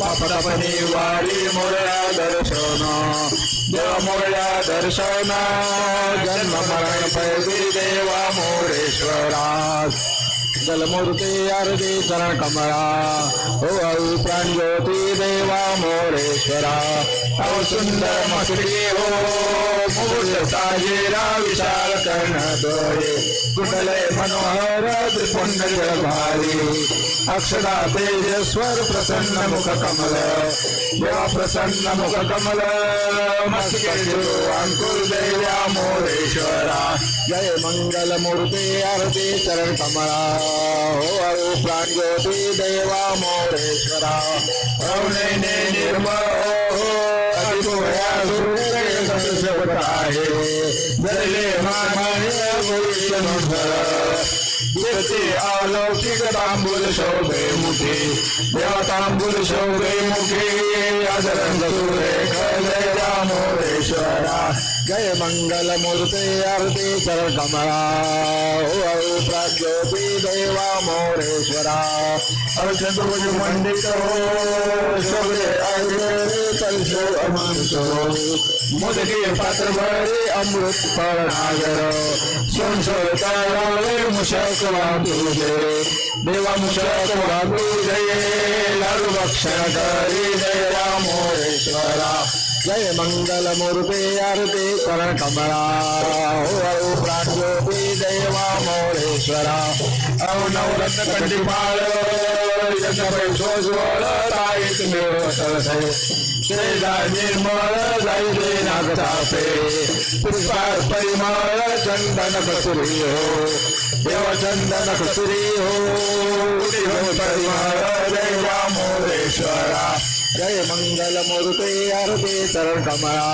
पापतापणी वारी मोरया दर्शन देव मोरया दर्शन जन्म मरण पैदी देवा मोरेश्वरा जलमूर्ती अर्धी चरण कमळा हो अळू प्राणज्योती देवा मोरेश्वरा। अहो सुंदर मस्ती हो मुकुट साजेरा विशाल कर्ण डोळे कुंडले मनोहर त्रिपुंड भारी। अक्षरा तेजस्वर प्रसन्न मुख कमल। देवा प्रसन्न मुख कमल मस्तके अंकुर देव्या मोरेश्वरा जय मंगल मूर्ती आरती चरण कमळा हो अरु प्राणज्योती देवा मोरेश्वरा। ने निर्मळ हो, हो। जय सूर्य संशोभत आहे अलौकिक तांबूल शोभे मुखे देवा तांबूल शोभे मुखे अजरंग सुरेख जय मोरेश्वरा. जय मंगल मूर्ते आरती चरण कमळा हो अरु देवा मोरेश्वरा. अर्चतुर्भुज मंडित हो. शोभे अग्रे कलशो अमृतो मोदके पात्र भरे अमृत फळनागर संसर्ताळे मुशक वाटुजे देवांश मुशक जय लाडू भक्षण करी जय रामोरेश्वरा जय मंगल मूर्ते आरती करण कमला हो अरु प्राज्योती देवा मोरेश्वरा अहो नवरत्न कंडिपाळ यश पैसोज्वळ मिळवत शेजा निर्मळ जाईले नागतापे पुष्पार परिमळ चंदन कसुरी हो देव चंदन कसुरी हो। हो जय मोरेश्वरा जय मंगल मूर्ते आरती चरण कमळा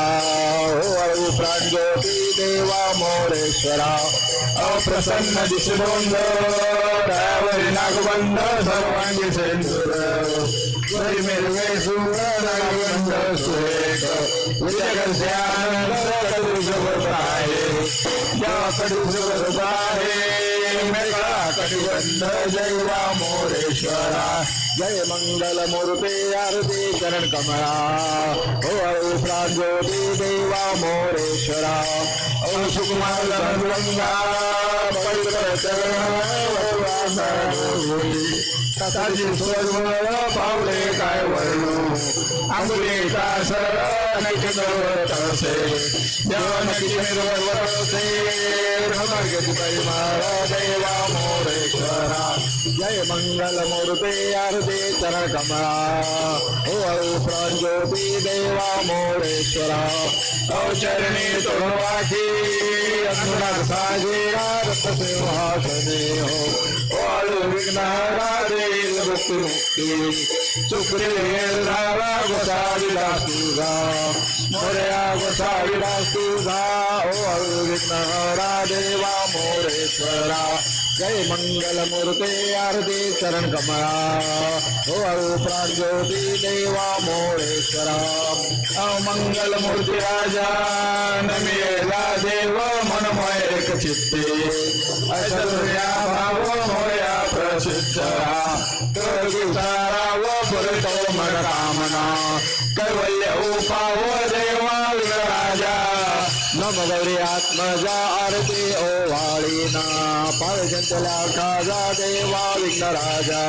हो अळू प्राणज्योती देवा मोरेश्वरा। अप्रसन्न दिशबोंद दयावरी नागबंध सर्वांगी सेंदुर वरी मिरवे नागबंध सुरेख। विजयगस्यानंद कटुबंध जय मोरेश्वरा जय मंगल मूर्ते आरती चरण कमळा ओ प्राज्योती देवा मोरेश्वरा ओ सुकुमार गंगा पवित्र चरण ताजी स्वरवळ पावले काय वर्ण आंबुले का सरळ नैके तसे देवा नकी वरसे रमार्ग परिमाळ देवा मोरेश्वरा जय मंगल मूर्ती अर्धे चरण कमळा हो अळू प्राज्योती देवा मोरेश्वरा औ चरणी तोडवाठी अनुराग साजेरा रथ सिंहासने हो ओ अळू विघ्नहरा देईल मुक्ती मुक्ती चुकरे रावा गोसाविला तुझा मोरया गोसाविला तुझा ओ अळू विघ्नहरा देवा मोरेश्वरा जय मंगल मूर्ते आरती चरण कमळा हो अळू प्राज्योती देवा मोरेश्वरा मंगल मूर्ती राजा नमिला देव मनमय एक चित्ते। अचर्या भाव मोया प्रसिद्ध सारा व पुरतो मन कामना कैवल्य उपाव देवा राजा नम गौरी आत्मजा आरती ओ वाळीना पाळजंतला खाजा देवा विघ्न राजा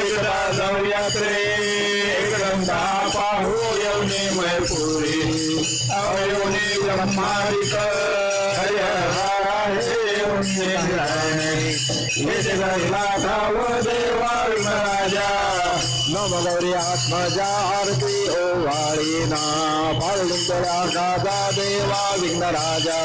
एकदा जाऊया रे एकदम मैपुरी अवयोने ब्रह्मादिक नम गौरी आत्मजा आरती ओ वाळीना पाळजंतला खाजा देवा विघ्न राजा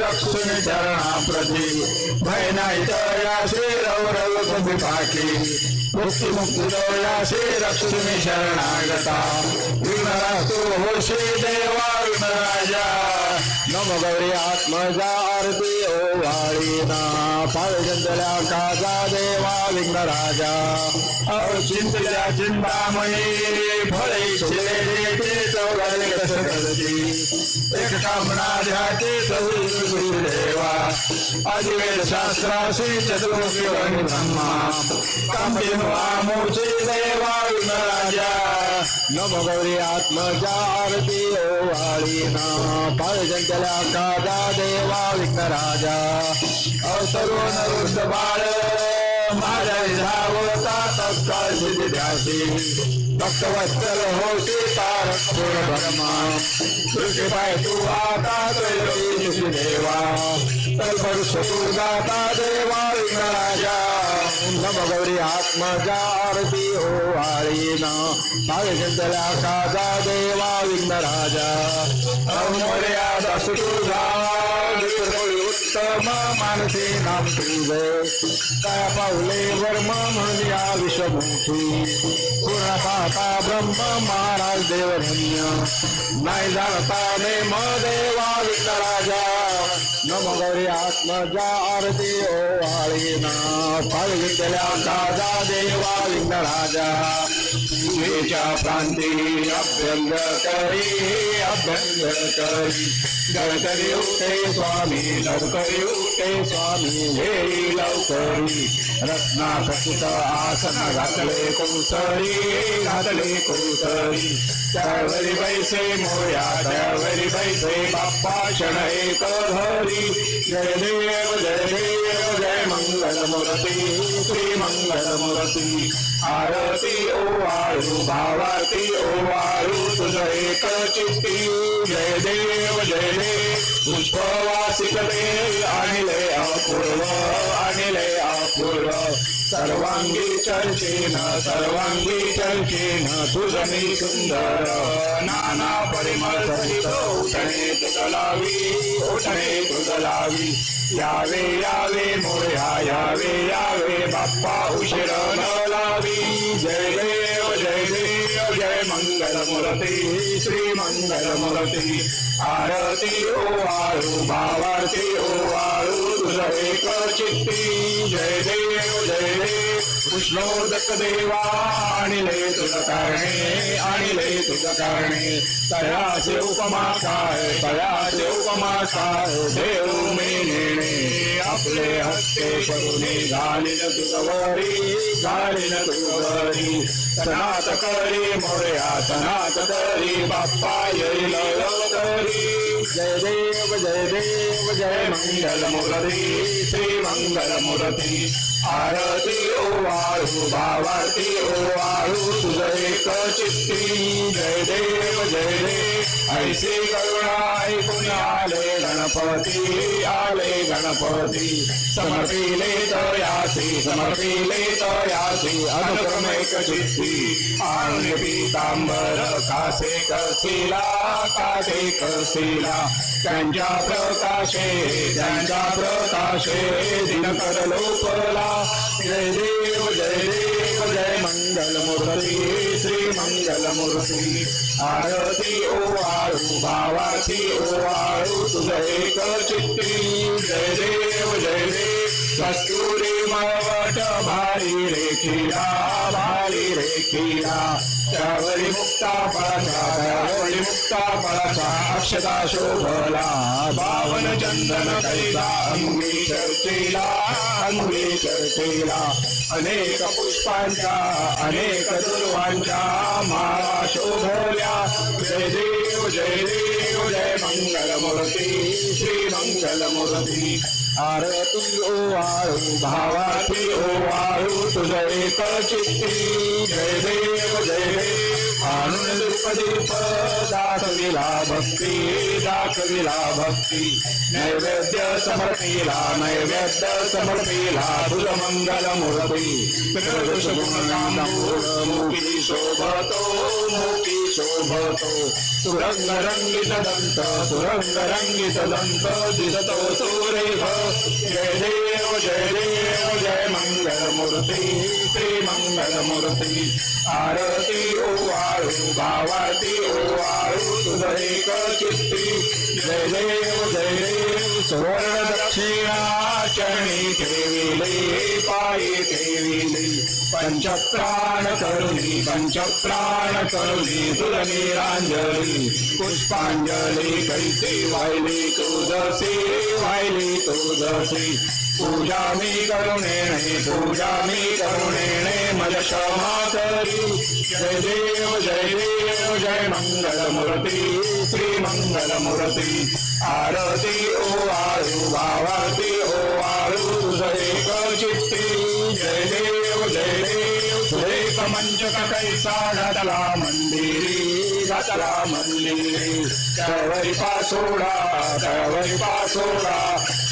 लक्ष्मी चरणा प्रती भय नाही तर या श्री रव रव कधी पाठी मुक्ती मुक्ती या शरणागता विघ्नरास्तु हो देवा विमराजा नम गौरी आत्मजा आरती ओ वाळीना पाळजंतल्या काजा देवा विघ्नराजा अचिंतल्या चिंतामणी फळे ते देवा आदिवेद शास्त्राशी चतुर्मुखी आणि ब्रह्मा कामधेनु आमोचे देवा विमराजा नम गौरी आत्मजा आरती ओवाळीना पाळजंतल्या काजा देवा विघ्नराजा अवसरो नरुष बाळ धावता तत्काळ सिद्धी ध्यासी भक्तवत्सल होशी तारक ब्रह्मा तुझे पाय तू आता त्रैलोकी देवा तलपरुष तू दाता देवा विघ्नराजा। नम गौरी आत्मजा आरती ओवाळीना पाळजंतल्या काजा देवा विघ्नराजा अमर्यादा सुतुझा उत्तम मानसे नाम तुझे काय पावले वर्म म्हणल्या विश्वमुखी पूर्ण पाहता ब्रह्म महाराज देवधन्य. नाही जाणता नेम देवा विठ्ठलाजा नम गौरी आत्मजा आरती ओवाळीना पाळगितल्या दादा देवा विघ्नराजा तुझेच्या प्रांती अभ्यंग करी अभ्यंग करी. गणतरी उठे स्वामी लवकरी उठे स्वामी हे लवकरी. रत्ना सकुत आसन घातले कुसरी घातले कुसरी. त्यावरी पैसे मोया त्यावरी पैसे बाप्पा क्षण एक धरी. जय देव जय देव जय मंगलमुरती श्री मंगलमुरती आरती ओ वाळू भावाती ओ वाळू तुझ एक चित्ती जय देव जय देव पुष्पवासिकते आणले अपूर्व आणले अपूर्व सर्वांगी चर्चेन सर्वांगी चर्चेन तुझमी सुंदर नाना परिमळ सहित उठणे तुझ लावी उठणे तुझ लावी यावे यावे मोर्या यावे यावे बाप्पा उशीर न लावी. जय देव जय देव जय मंगल मुरती श्री मंगल मुरती. आरती हो, ओ वाळू भावारती ओ वाळू तुझ एक चित्ती. जय देव जय देव कृष्णोदक देवा आणले तुझ कारणे आणले तुझ कारणे. तयाचे उपमा काय तयाचे उपमा काय देव मी नेणे. आपले हस्ते करुणे घालीन तुगवारी घालीन तुगवारी सनात करी मोर्या सनात करी बाप्पा येईल तरी जय देव जय देव जय मंगल मूर्ती श्री मंगल मूर्ती आरती ओ वाळू भावारती ओ वाळू तुझ एक चित्ती जय देव जय देव ऐसे करुणा ऐकून आले गणपती आले गणपती समर्पिले तयासी समर्पिले तयासी अनुक्रम एक चित्ती आणून पीतांबर कासे कसिला कासे कसिला त्यांच्या प्रकाशे त्यांच्या प्रकाशे दिनकर लोपला जय देव जय देव जय मंगल मूर्ती श्री मंगल मूर्ती आरती ओ आळू भावाची ओ आळू तुझ एक चित्ती जय देव जय देव. कस्तुरी मावट भारी रेखिला भारी रेखिला त्यावरी मुक्ता फळाचा त्यावरी मुक्ता फळाचा अक्षता शोभला बावन चंदन कैला अंगी चर्चेला अंगी चर्चेला अनेक पुष्पांच्या अनेक दुर्वांच्या माळा शोभल्या. जय देव जय देव जय मंगलमूर्ती श्री मंगलमूर्ती. आरती ओ वाळू भावाची ओ वाळू तुझ एक चित्ती जय देव जय देव आणून दीप दाखविला भक्ती दाखविला भक्ती नैवेद्य समर्पिला नैवेद्य समर्पिला तुझ मंगल मूर्ती मुखी शोभतो मुखी शोभतो सुरंग रंगित दंत सुरंग रंगित दंत दिसतो सुरेख जय देव जय देव जय मंगल मूर्ती श्री मंगल मूर्ती आरती ओ वाळू भावाती ओ वाळू तुझ एक चित्ती। जय देव जय देव सुवर्ण चरणी ठेविले पायी ठेविले पंचप्राण करुणी पंचप्राण करुणी सुरनीरांजली पुष्पांजली कैसे वाहिली तुझसी वाहिली तुझसी पूजा मी करुणेने पूजा मी करुणेने मज क्षमा करी. जय देव जय देव जय मंगल मूर्ती श्री मंगल मूर्ती आरती ओ आरु भाव ओ हो तुझ चित्ती जय देव जय देव। मंचक कैसा मंदिरी घातला मंदिरी। तळवरी पासोडा तळवरी पासोडा।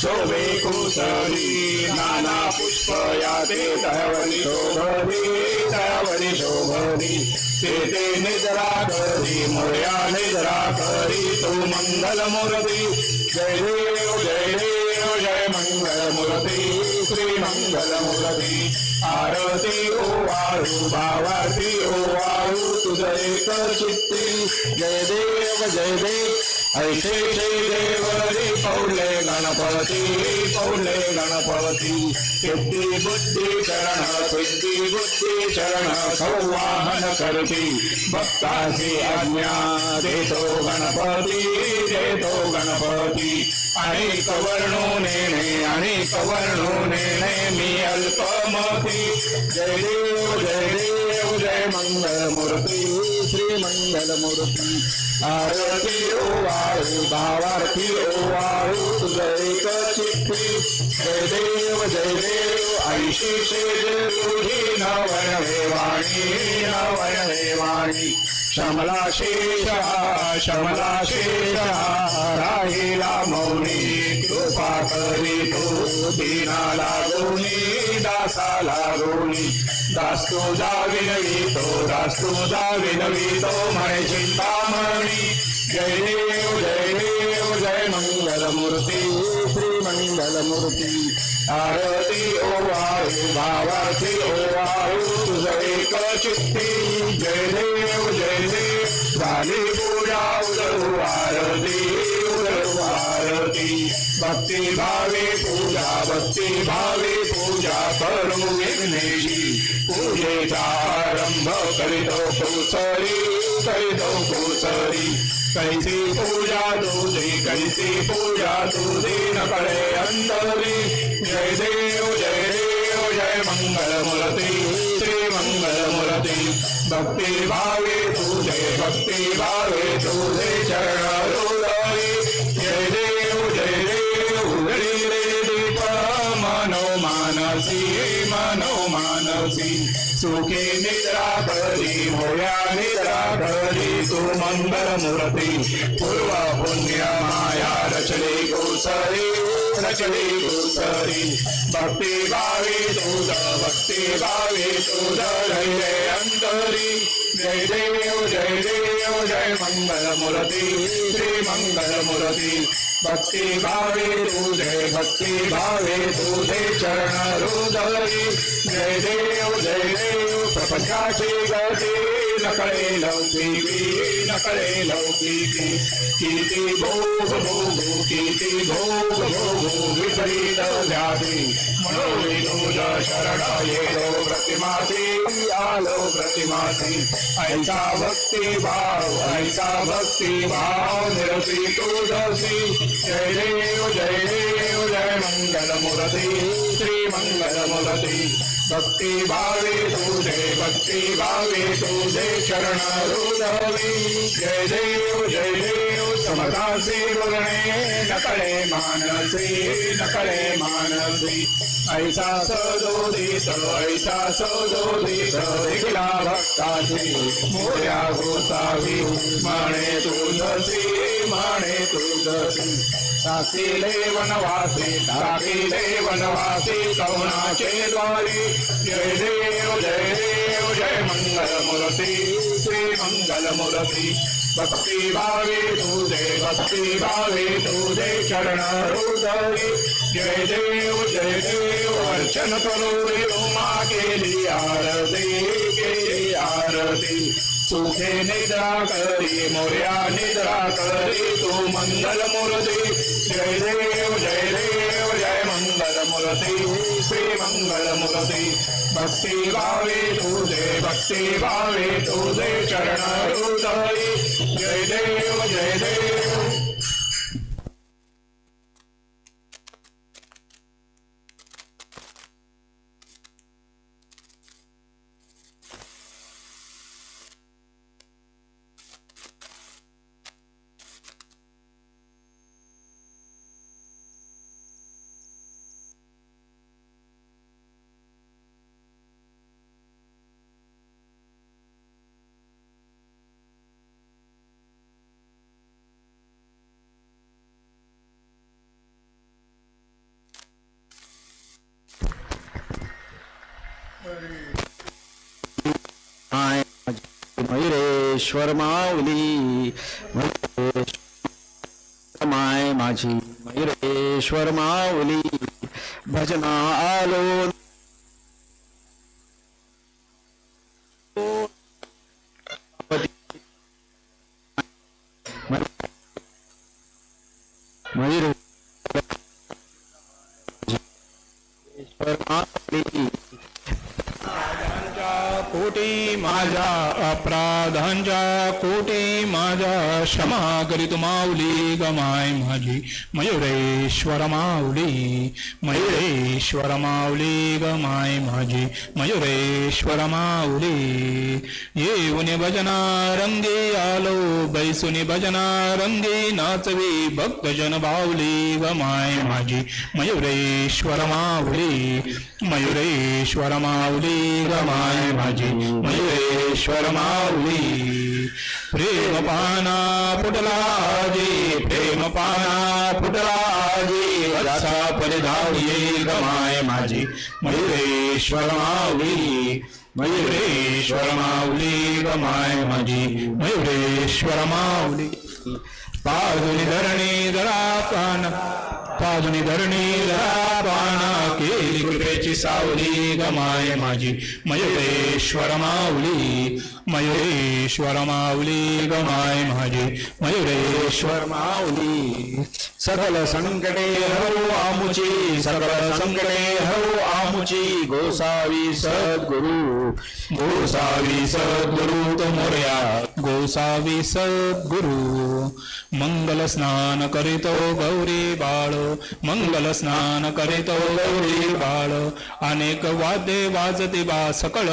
शोभे कुसरी नाना पुष्प याते तळवरी शोभरी तळवरी शोभरी ते ते निद्रा करी मोर्या निद्रा करी तू मंगल मूर्ती जय देव जय देव। जय मंगल आरती ओ वाळू भावारती ओ वाळू तुझ चित्ती. जय देव जय देव. ऐसे जय देव रे पौले गणपती पौले गणपती. सिद्धी बुद्धी चरण सिद्धी बुद्धी चरण संवाहन करती. भक्ताची आज्ञा देतो गणपती देतो गणपती. आणि कवर्णो नेणे आणि कवर्णो नेणे मी अल्पमती. जय देव जय देव जय मंगल मूर्ती श्री मंगल मूर्ती आरती ओ वाळू भावार्थी ओ वाळू तुझ एक चिठ्ठी. जय देव जय देव ऐशी शे तुझी नवण हे वाणी नवण हे वाणी. शमला शेष शमला शेष राहिला मौन कृपा करी तू दीना लागोनी दासा लागोनी दास तुझा विनवितो दास तुझा विनवितो म्हणे चिंतामणी जय देव जय देव जय मंगल मूर्ती श्री मंगल मूर्ती आरती ओ वाळू भावार्थी ओ वाळू तुझ एक चित्ती जय देव जय देव झाली पूजा उदरू आरती करती भक्ति भावे पूजा भक्ति भावे पूजा करो विघ्नेशी। पूजेचा आरंभ करीतो कुसरी करीतो कुसरी कैसी पूजा तुझी कैसी पूजा तुझी न पड़े अंतरी। जय देव जय देव जय मंगल मूर्ति श्री मंगल मूर्ति। भक्ति भावे तुझे भक्ति भावे तुझे चरण मानसी मनो सुखी निद्रा करी होया निद्रा करी तू मंगल मूर्ती. पूर्व पुण्य माया रचले गोसरी रचले गोसरी भक्ती भावे तुझ भक्ती भावे तुझ धैर्य अंतरी. जय देव जय देव जय मंगल मूर्ती. श्री मंगल मूर्ती. भक्ती भावे तुझे भक्ती भावे तुझे चरण रोधरी जय देव जय देव प्रपंचाची गती नकळे लौकिकी नकळे लौकिकी किती भोग भोगू किती भोग भोगू विपरीत व्याधी म्हणून शरणाये शरण प्रतिमासी आलो प्रतिमासी ऐसा भक्ती भाव ऐसा भक्ती भाव निरसी तुझसी जय देव जय देव जय मंगल मुरती श्री मंगल मुरती भक्ती भावे तुझे भक्ती भावे तुझे चरण हृदयी जय देव जय देव समतासी बोलणे नकळे मानसी नकळे मानसी। ऐसा सदोदित ऐसा सदोदित देखला भक्ताची मोर्या गोसावी माणे तुझसी माणे तुझसी। टाकीले वनवासी टाकीले वनवासी कवनाचे द्वारी। जय देव जय देव जय मंगल मुरती श्री मंगल मुरती भक्ती भावे तुझे भक्ती भावे तुझे चरण जय देव जय देव अर्चन करो रे उमा केली आरती केली आरती। सुखे निद्रा करी मोर्या निद्रा करी तू मंगल मूर्ती जय देव जय देव जय मंगल मूर्ती मूर्ती श्री मंगल मूर्ती भक्ती भावे तुझे भक्ती भावे तुझे चरण मयुरेश्वर माऊली माय माझी मयुरेश्वर माऊली भजना आलो अपराधांच्या कोटी माझ्या क्षमा करीत माऊली गमाय माझी. मयुरेश्वर माऊली मयुरेश्वर माऊली गमाय माझी. मयुरेश्वर माऊली येऊन भजना रंगे आलो बैसुनी भजना रंगी नाचवी भक्तजन बावली गमाय माझी. मयुरेश्वर माऊली मयुरेश्वर माऊली गमाय माझी. मयुरेश्वर माऊली. प्रेम पाना फुटलाजी प्रेम पाना फुटलाजी वत्सा परिधावली गमाय माझी. मयुरेश्वर माऊली मयुरेश्वर माऊली गमाय माझी. मयुरेश्वर माऊली. पाजुनी धरणी धरा पान पाजुनी धरणी धरा पाना केली कृपेची सावली गमाय माझी. मयुरेश्वर माऊली मयुरेश्वर माऊली गमाय माझी. मयुरेश्वर माऊली सकल संकटे हरो आमुची सकल संकटे हरो आमुची. गोसावी सद्गुरु गोसावी सद्गुरु तो मोर्या. गोसावी सद्गुरु मंगल स्नान करीतो गौरी बाळ मंगल स्नान करीतो गौरी बाळ. अनेक वाद्ये वाजते बा सकळ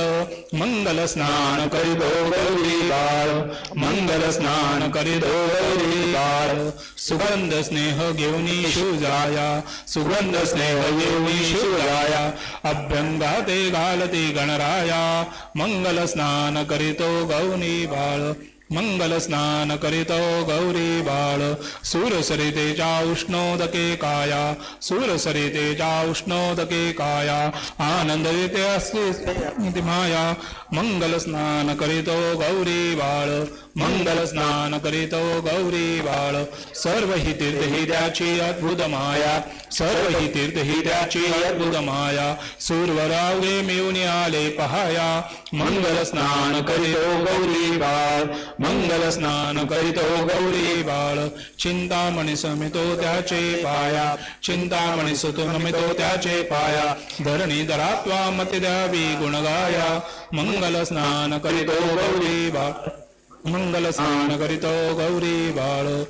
मंगल स्नान करीतो गौरी बाळ. मंगल स्नान करीतो गौरी बाळ. सुगंध स्नेह घेऊन शिवजाया सुगंध स्नेह घेऊनी शिवजाया अभ्यंगाते घालते गणराया मंगल स्नान करीतो गौनी बाळ. मंगल स्नान करीत गौरी बाळ. सूर उष्णोदके काया. सूर सरितेच्या उष्णोदके काया. आनंद येते असते माया. मंगल स्नान करीतो गौरी बाळ. मंगल स्नान करीतो गौरी बाळ. सर्व ही तीर्थ ही त्याची अद्भुत माया. सर्व ही तीर्थ ही त्याची अद्भुत माया. सूर्वरावगे मिळून आले पहाया. मंगल स्नान करीतो गौरी बाळ. मंगल स्नान करीतो गौरी बाळ। चिंतामणी समितो त्याचे पाया। चिंतामणी सुतो नमितो त्याचे पाया। धरणी धरात्वा मती द्यावी गुणगाया। मंगल स्नान करीतो गौरी बाळ। मंगल स्नान करीतो गौरी बाळ।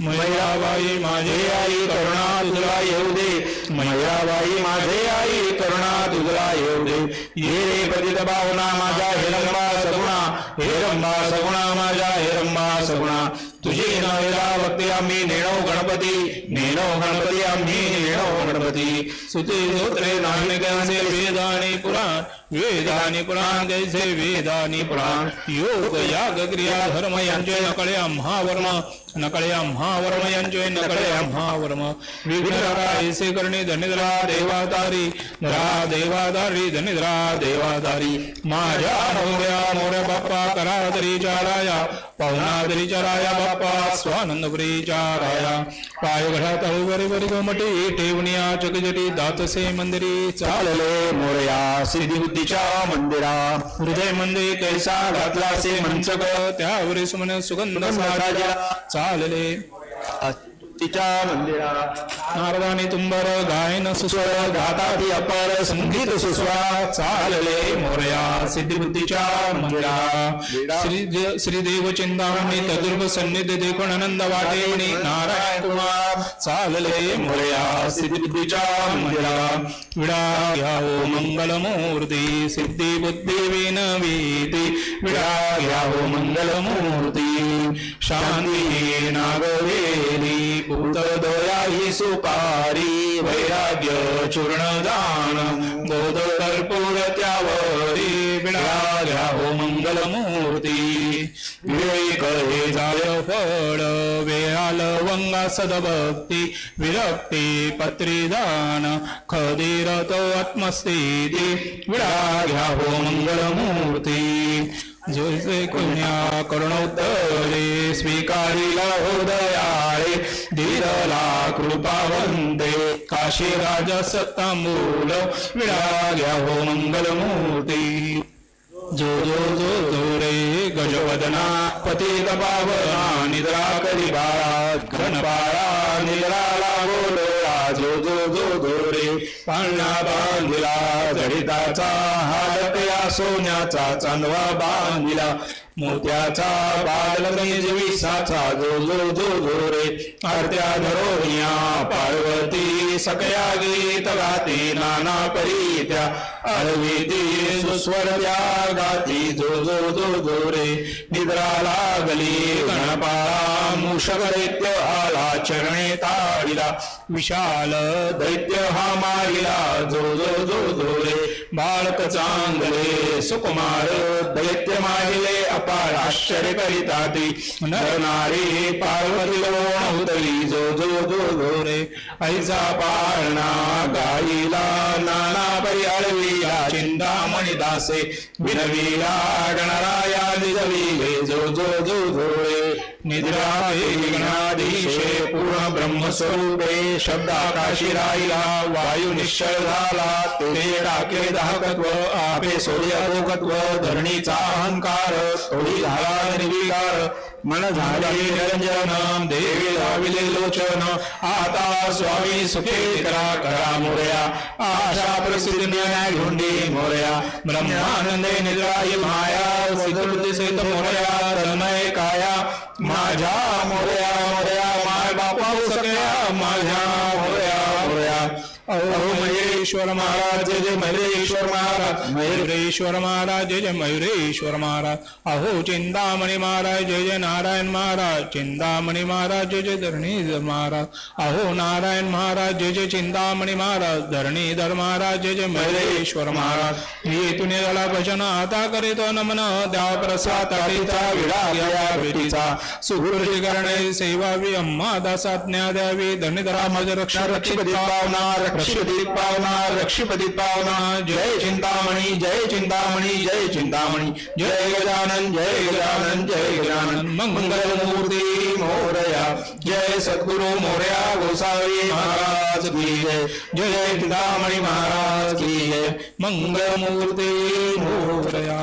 मैयाबाई माझे आई करुणा तुला येऊ दे. मैयाबाई माझे आई करुणा तुला येऊ दे. ये रे पतित भावना माझ्या हिरंबा सगुणा. हिरंबा सगुणा माझ्या हिरंबा सगुणा. तुझी नवेला भक्ती आम्ही नेणो गणपती. नेणो गणपती आम्ही नेणो गणपती. सुते स्तोत्रे नामे कैसे वेद आणि पुराण. वेद आणि पुराण कैसे वेद आणि पुराण. योग याग क्रिया धर्म यांचे नकळे आम्हा वर्म नकळे आम्हा वर्म यांचे नकळे आम्हा विघ्नरा ऐसे करणे धनिद्रा देवादारी धरा देवादारी धनिद्रा देवादारी माझ्या मोऱ्या मोऱ्या बाप्पा करा तरी चाराया। पाहुणा तरी चाराया बाप्पा स्वानंद प्री चाराया। पाय घडात हळूवरी वरी गोमटी ठेवणिया चकजटी दातसे मंदिरी। चालले मोरया श्री बुद्धीच्या मंदिरा। हृदय मंदिर कैसा घातला से मंचक। त्यावरी सुमन सुगंध महाराजा साराजा चालले तिच्या मंदिरा नारदाने तुंबर गायन सुस्वर गाताती अपर संगीत सुस्वा चालले मोरया सिद्धिबुद्धीच्या मंदिरा. श्री श्रीदेव चिंतामणी तदुर्भ सन्निधी देखून आनंद वाटे नारायण कुमार चालले मोरया सिद्धिबुद्धीच्या मंदिरा. विडा घ्यावो मंगलमूर्ती सिद्धी बुद्धी विनवीती विडा घ्यावो मंगलमूर्ती शांती नागवेली. भूत दोयाही सुपारी वैराग्य चूर्ण दान बोध कर्पूर त्यावरी विडा घ्यावो मंगलमूर्ती विवेक हे जाय फळ वेळाल वंगा सदभक्ती विरक्ती पत्रीदान खदीर तो आत्मस्थिती विडा घ्यावो मंगलमूर्ती जोसे कुण्या करुणोत्तरे स्वीकारिला उदयाळे धीरला कृपावंते काशी राजा सत्तामूल विडा घ्यावो हो मंगलमूर्ती. जो जो जो जो रे गजवदना पतित पावना निद्रा करी बाळा घनपाळा निद्राला बोलोळा जो जो जो जो रे पाळणा बांधिला जडिताचा हाडकया सोन्याचा चांदवा बांधिला. मोत्याचा बालकनी म्हणजे विसाचा जो जो जो जो रे. आरत्या धरोनिया पार्वती सकया गीत गाती नाना परीत्या अरविती सुस्वर त्या गाती जो जो जो जो रे. निद्रा लागली गणपाळा मूषक दैत्य आला चरणे ताळीला विशाल दैत्य हा मारिला जो जो जो जो रे. बाळक चांगले सुकुमार दैत्य माहिले अपार आश्चर्य करिता ती नारी पार्वती उतरी जो जो जो जो रे। ऐसा पाळणा गाईला नाना परी चिंतामणी दासे। विनवीला गणराया निजविले जो जो जो जो रे। निद्रा विघ्नाधीशे पूर्ण ब्रह्मस्वरूपे शब्दाकाशी राहिला वायू निश्चय झाला तेथे डाके दाहकत्व आपे सूर्य धरणीचा अहंकार थोडी झाला निर्विकार मन झाले निरंजन देवी लाविले लोचन आता स्वामी सुखे करा करा मोर्या आशा प्रसिद्ध न्याय ढोंडी मोर्या ब्रह्मानंदे निद्राय माया सिद्धबुद्धी सहित मोरया माझ्या मोरया मोरया माय बापा सगळ्या माझ्या मोरया मोरया. मयुरेश्वर महाराज जय जय महेश्वर महाराज मयुरेश्वर महाराज जय जय मयुरेश्वर महाराज अहो चिंतामणी महाराज जय जय नारायण महाराज चिंतामणी महाराज जय जय धरणीधर महाराज अहो नारायण महाराज जय जय चिंतामणी महाराज धरणीधर महाराज जय जय मयुरेश्वर महाराज मी येथून झाला भजन आता करीतो नमन द्या प्रसाद हरीचा सुहृदी करणे सेवावी अम्मा दासाज्ञा द्यावी धरणीधरा माझ्या रक्षा रक्षित पावना रक्षित पावना रक्षिपती पावना जय चिंतामणी जय चिंतामणी जय चिंतामणी जय गजानन जय गजानन जय गजानन। मंगलमूर्ती मोरया जय सद्गुरु मोरया गोसावी महाराज की जय। जय चिंतामणी महाराज की जय। मंगलमूर्ती मोरया